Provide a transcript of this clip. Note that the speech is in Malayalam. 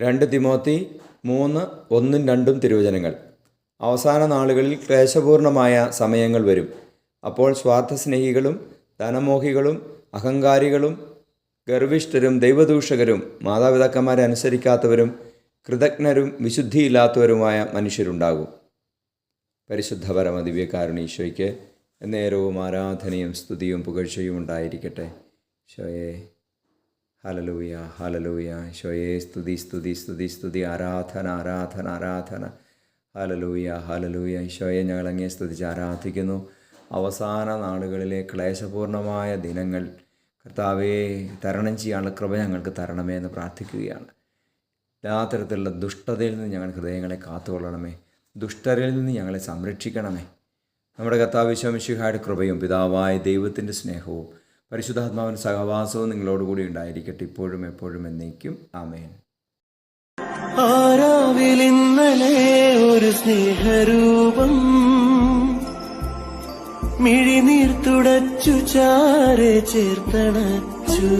രണ്ട് തിമോത്തി മൂന്ന് ഒന്നും രണ്ടും തിരുവചനങ്ങൾ. അവസാന നാളുകളിൽ ക്ലേശപൂർണമായ സമയങ്ങൾ വരും. അപ്പോൾ സ്വാർത്ഥസ്നേഹികളും ധനമോഹികളും അഹങ്കാരികളും ഗർവിഷ്ഠരും ദൈവദൂഷകരും മാതാപിതാക്കന്മാരെ അനുസരിക്കാത്തവരും കൃതജ്ഞരും വിശുദ്ധിയില്ലാത്തവരുമായ മനുഷ്യരുണ്ടാകും. പരിശുദ്ധ പരമ ദിവ്യകാരുണീശോയ്ക്ക് നേരവും ആരാധനയും സ്തുതിയും പുകഴ്ചയും ഉണ്ടായിരിക്കട്ടെ. ശോയെ ഹലലൂയ ഹലലൂയ ശോയേ സ്തുതി സ്തുതി സ്തുതി സ്തുതി ആരാധന ആരാധന ആരാധന ഹലലൂയ ഹലലൂയ ഈശോയെ ഞങ്ങൾ അങ്ങേ സ്തുതിച്ച് ആരാധിക്കുന്നു. അവസാന നാളുകളിലെ ക്ലേശപൂർണമായ ദിനങ്ങൾ കർത്താവേ തരണം ചെയ്യാനുള്ള കൃപ ഞങ്ങൾക്ക് തരണമേ എന്ന് പ്രാർത്ഥിക്കുകയാണ്. എല്ലാ തരത്തിലുള്ള ദുഷ്ടതയിൽ നിന്ന് ഞങ്ങൾ ഹൃദയങ്ങളെ കാത്തുകൊള്ളണമേ. ദുഷ്ടരിൽ നിന്ന് ഞങ്ങളെ സംരക്ഷിക്കണമേ. നമ്മുടെ കർത്താവ് വിശ്വമിശിഹായുടെ കൃപയും പിതാവായ ദൈവത്തിന്റെ സ്നേഹവും പരിശുദ്ധാത്മാവിന്റെ സഹവാസവും നിങ്ങളോടുകൂടി ഉണ്ടായിരിക്കട്ടെ. ഇപ്പോഴും എപ്പോഴും എന്നേക്കും. ആമേൻ. ആരാവിലിന്നലെ ഒരു സ്നേഹരൂപം മിഴിനീർ തുടച്ചു ചാരെ ചേർത്തണച്ചു.